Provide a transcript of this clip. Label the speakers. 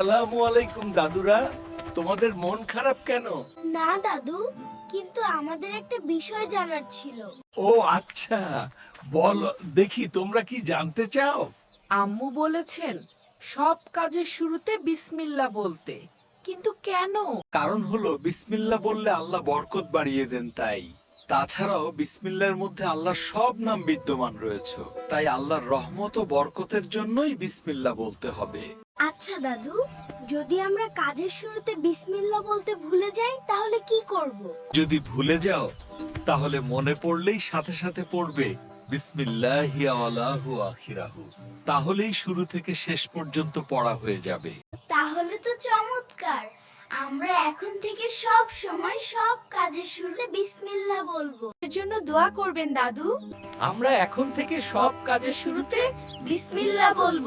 Speaker 1: আসসালামু আলাইকুম দাদুরা। তোমাদের মন খারাপ কেন?
Speaker 2: না দাদু কিন্তু আমাদের একটা বিষয় জানার ছিল।
Speaker 1: ও আচ্ছা। বল দেখি তোমরা কি জানতে চাও?
Speaker 3: আম্মু বলেছেন সব কাজের শুরুতে বিসমিল্লা বলতে। কিন্তু কেন?
Speaker 1: কারণ হলো বিসমিল্লাহ বললে আল্লাহ বরকত বাড়িয়ে দেন তাই। তাছাড়াও বিসমিল্লার মধ্যে আল্লাহর সব নাম বিদ্যমান রয়েছে। তাই আল্লাহর রহমত ও বরকতের জন্যই বিসমিল্লাহ বলতে হবে।
Speaker 2: আচ্ছা দাদু যদি আমরা কাজের শুরুতে বিসমিল্লা বলতে ভুলে যাই তাহলে কি করব?
Speaker 1: যদি ভুলে যাও তাহলে মনে পড়লেই সাথে সাথে পড়বে বিসমিল্লাহি আলাহু আখিরাহু। তাহলেই শুরু থেকে শেষ পর্যন্ত পড়া হয়ে যাবে।
Speaker 2: তাহলে তো চমৎকার! আমরা এখন থেকে সব সময় সব কাজের শুরুতে বিসমিল্লা বলব। এর জন্য দোয়া করবেন, দাদু।
Speaker 3: আমরা এখন থেকে সব কাজের শুরুতে
Speaker 2: বিসমিল্লা বলব।